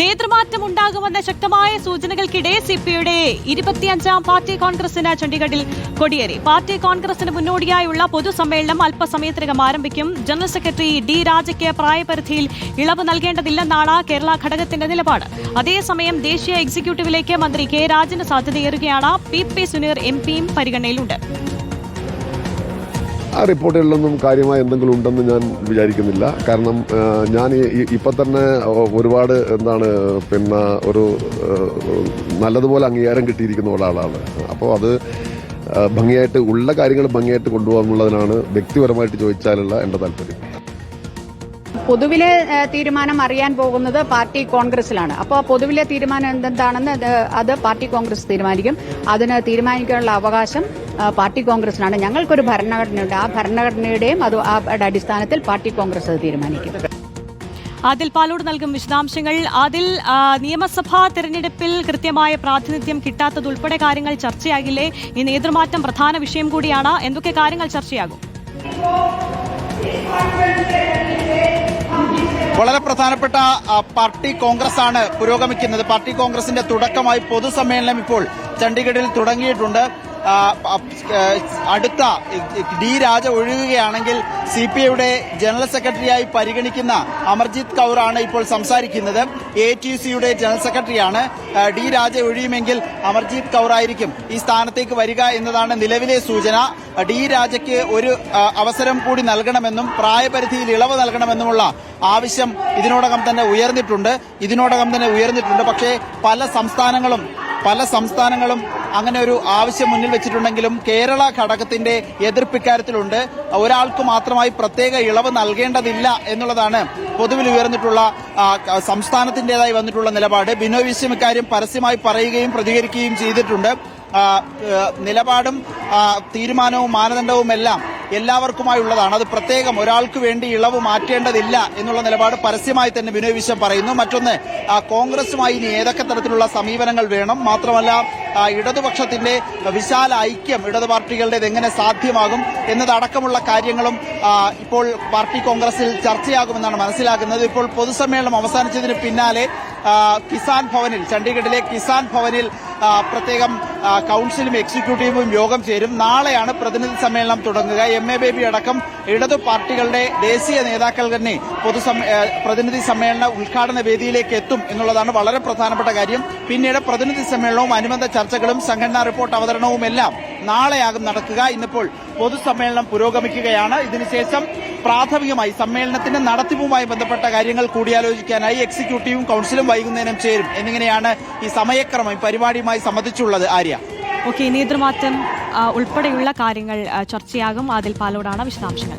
നേതൃമാറ്റം ഉണ്ടാകുമെന്ന ശക്തമായ സൂചനകൾക്കിടെ സിപിയുടെ ഇരുപത്തിയഞ്ചാം പാർട്ടി കോൺഗ്രസിന് ചണ്ഡീഗഡിൽ കൊടിയേറി. പാർട്ടി കോൺഗ്രസിന് മുന്നോടിയായുള്ള പൊതുസമ്മേളനം അല്പസമയത്തിനകം ആരംഭിക്കും. ജനറൽ സെക്രട്ടറി ഡി രാജയ്ക്ക് പ്രായപരിധിയിൽ ഇളവ് നൽകേണ്ടതില്ലെന്നാണ് കേരള ഘടകത്തിന്റെ നിലപാട്. അതേസമയം ദേശീയ എക്സിക്യൂട്ടീവിലേക്ക് മന്ത്രി കെ രാജന് സാധ്യതയേറുകയാണ്. പി പി സുനീർ എം പിയും പരിഗണനയിലുണ്ട്. ആ റിപ്പോർട്ടുകളിലൊന്നും കാര്യമായ എന്തെങ്കിലും ഉണ്ടെന്ന് ഞാൻ വിചാരിക്കുന്നില്ല. കാരണം ഞാൻ ഇപ്പൊ തന്നെ ഒരുപാട് എന്താണ് പിന്നെ ഒരു നല്ലതുപോലെ അംഗീകാരം കിട്ടിയിരിക്കുന്ന ഒരാളാണ്. അപ്പോൾ അത് ഭംഗിയായിട്ട് ഉള്ള കാര്യങ്ങൾ ഭംഗിയായിട്ട് കൊണ്ടുപോകാന്നുള്ളതിനാണ് വ്യക്തിപരമായിട്ട് ചോദിച്ചാലുള്ള എന്റെ താല്പര്യം. പൊതുവിലെ തീരുമാനം അറിയാൻ പോകുന്നത് പാർട്ടി കോൺഗ്രസിലാണ് അപ്പോൾ പൊതുവിലെ തീരുമാനം എന്തെന്താണെന്ന് അത് പാർട്ടി കോൺഗ്രസ് തീരുമാനിക്കും. അതിന് തീരുമാനിക്കാനുള്ള അവകാശം പാർട്ടി കോൺഗ്രസിനാണ്. ഞങ്ങൾക്കൊരു ഭരണഘടനയുണ്ട്. ആ ഭരണഘടനയുടെയും അത് ആ അടിസ്ഥാനത്തിൽ പാർട്ടി കോൺഗ്രസ് അത് തീരുമാനിക്കും. ആദിൽ പാലോട് നൽകും വിശദാംശങ്ങൾ. അതിൽ നിയമസഭാ തെരഞ്ഞെടുപ്പിൽ കൃത്യമായ പ്രാതിനിധ്യം കിട്ടാത്തതുൾപ്പെടെ കാര്യങ്ങൾ ചർച്ചയാകില്ലേ? ഈ നേതൃമാറ്റം പ്രധാന വിഷയം കൂടിയാണ്. എന്തൊക്കെ കാര്യങ്ങൾ ചർച്ചയാകും? വളരെ പ്രധാനപ്പെട്ട പാർട്ടി കോൺഗ്രസ് ആണ് പുരോഗമിക്കുന്നത്. പാർട്ടി കോൺഗ്രസിന്റെ തുടക്കമായി പൊതുസമ്മേളനം ഇപ്പോൾ ചണ്ഡീഗഡിൽ തുടങ്ങിയിട്ടുണ്ട്. അടുത്ത ഡി രാജ ഒഴുകുകയാണെങ്കിൽ സി പി ഐയുടെ ജനറൽ സെക്രട്ടറിയായി പരിഗണിക്കുന്ന അമർജിത് കൌറാണ് ഇപ്പോൾ സംസാരിക്കുന്നത്. എ ടി സിയുടെ ജനറൽ സെക്രട്ടറിയാണ്. ഡി രാജ ഒഴിയുമെങ്കിൽ അമർജിത് കൌറായിരിക്കും ഈ സ്ഥാനത്തേക്ക് വരിക എന്നതാണ് നിലവിലെ സൂചന. ഡി രാജയ്ക്ക് ഒരു അവസരം കൂടി നൽകണമെന്നും പ്രായപരിധിയിൽ ഇളവ് നൽകണമെന്നുമുള്ള ആവശ്യം ഇതിനോടകം തന്നെ ഉയർന്നിട്ടുണ്ട്. ഇതിനോടകം തന്നെ ഉയർന്നിട്ടുണ്ട്. പക്ഷേ പല സംസ്ഥാനങ്ങളും പല സംസ്ഥാനങ്ങളും അങ്ങനെ ഒരു ആവശ്യം മുന്നിൽ വെച്ചിട്ടുണ്ടെങ്കിലും കേരള ഘടകത്തിന്റെ എതിർപ്പ് ഇക്കാര്യത്തിലുണ്ട് ഒരാൾക്ക് മാത്രമായി പ്രത്യേക ഇളവ് നൽകേണ്ടതില്ല എന്നുള്ളതാണ് പൊതുവിൽ ഉയർന്നിട്ടുള്ള സംസ്ഥാനത്തിന്റേതായി വന്നിട്ടുള്ള നിലപാട്. ബിനോയ് വിശ്വം ഇക്കാര്യം പരസ്യമായി പറയുകയും പ്രതികരിക്കുകയും ചെയ്തിട്ടുണ്ട്. നിലപാടും തീരുമാനവും മാനദണ്ഡവും എല്ലാം എല്ലാവർക്കുമായുള്ളതാണ്. അത് പ്രത്യേകം ഒരാൾക്ക് വേണ്ടി ഇളവ് മാറ്റേണ്ടതില്ല എന്നുള്ള നിലപാട് പരസ്യമായി തന്നെ ബിനോയ് വിശ്വം പറയുന്നു. മറ്റൊന്ന് കോൺഗ്രസുമായി ഇനി ഏതൊക്കെ തരത്തിലുള്ള സമീപനങ്ങൾ വേണം? മാത്രമല്ല ഇടതുപക്ഷത്തിന്റെ വിശാല ഐക്യം ഇടതു പാർട്ടികളുടേത് എങ്ങനെ സാധ്യമാകും എന്നതടക്കമുള്ള കാര്യങ്ങളും ഇപ്പോൾ പാർട്ടി കോൺഗ്രസിൽ ചർച്ചയാകുമെന്നാണ് മനസ്സിലാക്കുന്നത് ഇപ്പോൾ പൊതുസമ്മേളനം അവസാനിച്ചതിന് പിന്നാലെ കിസാൻ ഭവനിൽ ചണ്ഡീഗഡിലെ കിസാൻ ഭവനിൽ പ്രത്യേകം കൌൺസിലും എക്സിക്യൂട്ടീവും യോഗം ചേരും. നാളെയാണ് പ്രതിനിധി സമ്മേളനം തുടങ്ങുക. എം എ ബേബി അടക്കം ഇടതു പാർട്ടികളുടെ ദേശീയ നേതാക്കൾ തന്നെ പൊതുസമ്മേ പ്രതിനിധി സമ്മേളന ഉദ്ഘാടന വേദിയിലേക്ക് എത്തും എന്നുള്ളതാണ് വളരെ പ്രധാനപ്പെട്ട കാര്യം. പിന്നീട് പ്രതിനിധി സമ്മേളനവും അനുബന്ധ ചർച്ചകളും സംഘടനാ റിപ്പോർട്ട് അവതരണവും എല്ലാം നാളെയാകും നടക്കുക. ഇന്നിപ്പോൾ പൊതുസമ്മേളനം പുരോഗമിക്കുകയാണ്. ഇതിനുശേഷം പ്രാഥമികമായി സമ്മേളനത്തിന്റെ നടത്തിപ്പുമായി ബന്ധപ്പെട്ട കാര്യങ്ങൾ കൂടിയാലോചിക്കാനായി എക്സിക്യൂട്ടീവും കൌൺസിലും വൈകുന്നേരം ചേരും. എന്നിങ്ങനെയാണ് ഈ സമയക്രമം പരിപാടിയുമായി സംബന്ധിച്ചുള്ളത്. ആര്യ. ഓക്കെ നേതൃമാറ്റം ഉൾപ്പെടെയുള്ള കാര്യങ്ങൾ ചർച്ചയാകും. അതിൽ പാലോടാണ് വിശദാംശങ്ങൾ.